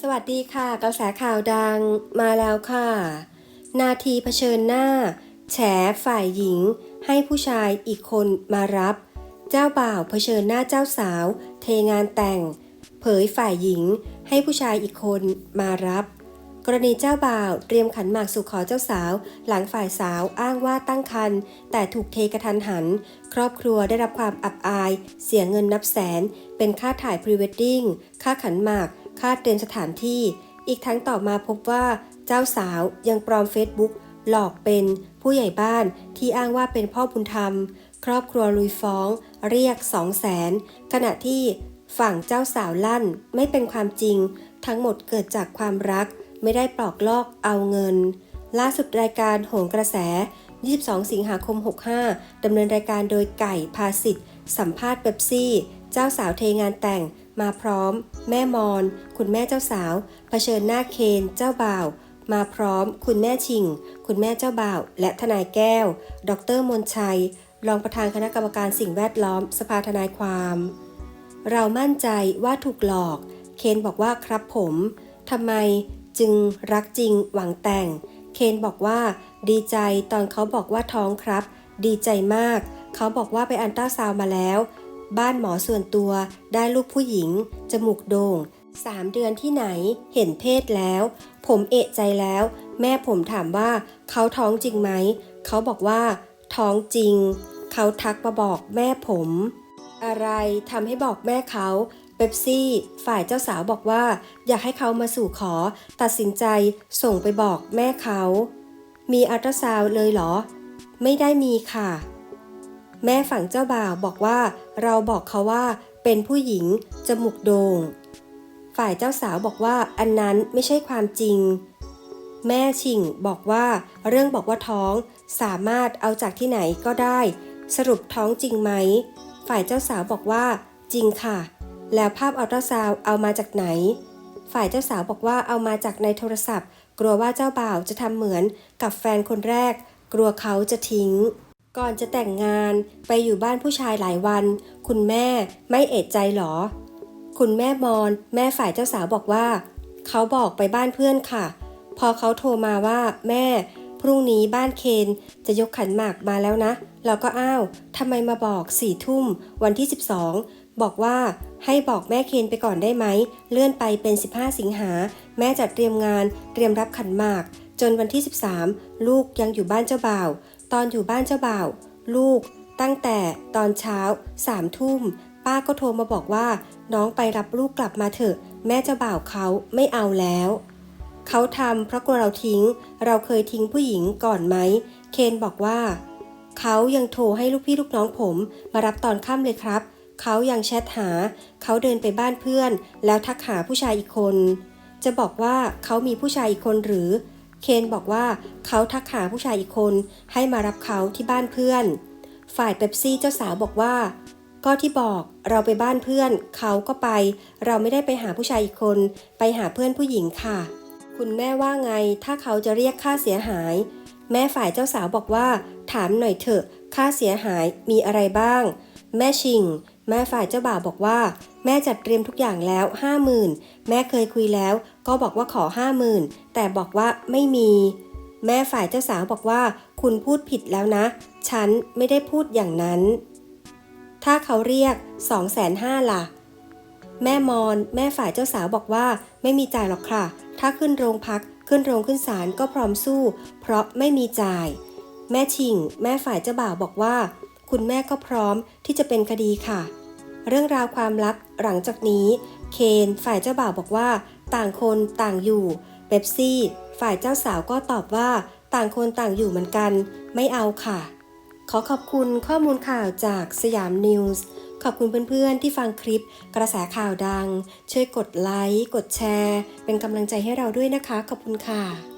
สวัสดีค่ะกระแสข่าวดังมาแล้วค่ะ นาทีเผชิญหน้า แฉฝ่ายหญิง ให้ผู้ชายอีกคนมารับ เจ้าบ่าวเผชิญหน้าเจ้าสาว เทงานแต่ง เผยฝ่ายหญิง ให้ผู้ชายอีกคนมารับ กรณีเจ้าบ่าวเตรียมขันหมากสู่ขอเจ้าสาว หลังฝ่ายสาวอ้างว่าตั้งครรภ์แต่ถูกเทกระทันหัน ครอบครัวได้รับความอับอาย เสียเงินนับแสน เป็นค่าถ่ายพรีเวดดิ้งค่าขันหมาก ค่าเตรียมสถานที่ อีกทั้งต่อมาพบว่าเจ้าสาวยังปลอมเฟซบุ๊กหลอกเป็นผู้ใหญ่บ้านที่อ้างว่าเป็นพ่อบุญธรรม ครอบครัวลุยฟ้อง เรียก2 0 0แสนขณะที่ฝั่งเจ้าสาวลั่นไม่เป็นความจริง ทั้งหมดเกิดจากความรัก ไม่ได้ปลอกลอกเอาเงิน ล่าสุดรายการโหนกระแส 22 สิงหาคม 65ดำเนินรายการโดยไก่พาสิทธิ์สัมภาษณ์เบบซี่ เจ้าสาวเทงานแต่ง มาพร้อม แม่มอน คุณแม่เจ้าสาวเผชิญหน้าเคนเจ้าบ่าว มาพร้อม คุณแม่ชิง คุณแม่เจ้าบ่าว และทนายแก้ว ดรมนชัย รองประธานคณะกรรมการสิ่งแวดล้อม สภาทนายความ เรามั่นใจว่าถูกหลอก เคนบอกว่าครับผมทำไมจึงรักจริงหวังแต่ง เคนบอกว่า ดีใจตอนเขาบอกว่าท้องครับ ดีใจมาก เขาบอกว่าไปอันตราซาวมาแล้ว บ้านหมอส่วนตัวได้ลูกผู้หญิง จมูกโด่งสามเดือนที่ไหนเห็นเพศแล้ว ผมเอะใจแล้ว แม่ผมถามว่าเขาท้องจริงไหม เขาบอกว่า ท้องจริง เขาทักมาบอกแม่ผม อะไรทำให้บอกแม่เขาเบปซี่ ฝ่ายเจ้าสาวบอกว่า อยากให้เขามาสู่ขอ ตัดสินใจส่งไปบอกแม่เขา มีอัลตราซาวเลยเหรอ ไม่ได้มีค่ะ แม่ฝั่งเจ้าบ่าวบอกว่า เราบอกเขาว่าเป็นผู้หญิง จมูกโดง่ง ฝ่ายเจ้าสาวบอกว่าอันนั้นไม่ใช่ความจริง แม่ชิงบอกว่าเรื่องบอกว่าท้องสามารถเอาจากที่ไหนก็ได้ สรุปท้องจริงไหม ฝ่ายเจ้าสาวบอกว่า จริงค่ะ แล้วภาพอัลตราซาวเอามาจากไหน ฝ่ายเจ้าสาวบอกว่าเอามาจากในโทรศัพท์ กลัวว่าเจ้าบ่าวจะทำเหมือนกับแฟนคนแรก กลัวเขาจะทิ้ง ก่อนจะแต่งงานไปอยู่บ้านผู้ชายหลายวัน คุณแม่ไม่เอะใจหรอ คุณแม่มอน แม่ฝ่ายเจ้าสาวบอกว่า เขาบอกไปบ้านเพื่อนค่ะ พอเขาโทรมาว่า แม่ พรุ่งนี้บ้านเคนจะยกขันหมากมาแล้วนะ เราก็อ้าวทำไมมาบอกสี่ทุ่ม วันที่ 12 บอกว่าให้บอกแม่เคนไปก่อนได้ไหม เลื่อนไปเป็น 15 สิงหา แม่จัดเตรียมงานเตรียมรับขันหมาก จนวันที่ 13 ลูกยังอยู่บ้านเจ้าบ่าว ตอนอยู่บ้านเจ้าบ่าว ลูก ตั้งแต่ตอนเช้าสามทุ่ม ป้าก็โทรมาบอกว่า น้องไปรับลูกกลับมาเถอะ แม่เจ้าบ่าวเขาไม่เอาแล้ว เขาทำเพราะกลัวเราทิ้ง เราเคยทิ้งผู้หญิงก่อนไหม เคนบอกว่า เขายังโทรให้ลูกพี่ลูกน้องผม มารับตอนค่ำเลยครับ เขายังแชทหา เขาเดินไปบ้านเพื่อน แล้วทักหาผู้ชายอีกคน จะบอกว่าเขามีผู้ชายอีกคนหรือ เคนบอกว่าเขาทักหาผู้ชายอีกคนให้มารับเขาที่บ้านเพื่อน ฝ่ายเป๊ปซี่เจ้าสาวบอกว่า ก็ที่บอกเราไปบ้านเพื่อน เขาก็ไป เราไม่ได้ไปหาผู้ชายอีกคน ไปหาเพื่อนผู้หญิงค่ะ คุณแม่ว่าไงถ้าเขาจะเรียกค่าเสียหาย แม่ฝ่ายเจ้าสาวบอกว่า ถามหน่อยเถอะค่าเสียหายมีอะไรบ้าง แม่ชิง แม่ฝ่ายเจ้าบ่าวบอกว่า แม่จัดเตรียมทุกอย่างแล้วห้าหมื่นแม่เคยคุยแล้ว ก็บอกว่าขอห้าหมื่นแต่บอกว่าไม่มี แม่ฝ่ายเจ้าสาวบอกว่า คุณพูดผิดแล้วนะ ฉันไม่ได้พูดอย่างนั้น ถ้าเขาเรียก2องแสนห้าล่ะ แม่มอนแม่ฝ่ายเจ้าสาวบอกว่าไม่มีจ่ายหรอกค่ะ ถ้าขึ้นโรงพักขึ้นโรงขึ้นศาลก็พร้อมสู้ เพราะไม่มีจ่าย แม่ชิง แม่ฝ่ายเจ้าบ่าวบอกว่า คุณแม่ก็พร้อมที่จะเป็นคดีค่ะ เรื่องราวความรักหลังจากนี้ เคนฝ่ายเจ้าบ่าวบอกว่า ต่างคนต่างอยู่เบบซี่ ฝ่ายเจ้าสาวก็ตอบว่า ต่างคนต่างอยู่เหมือนกัน ไม่เอาค่ะ ขอขอบคุณข้อมูลข่าวจากสยามนิวส์ขอบคุณเพื่อนๆ ที่ฟังคลิปกระแสข่าวดัง ช่วยกดไลค์ กดแชร์ เป็นกำลังใจให้เราด้วยนะคะ ขอบคุณค่ะ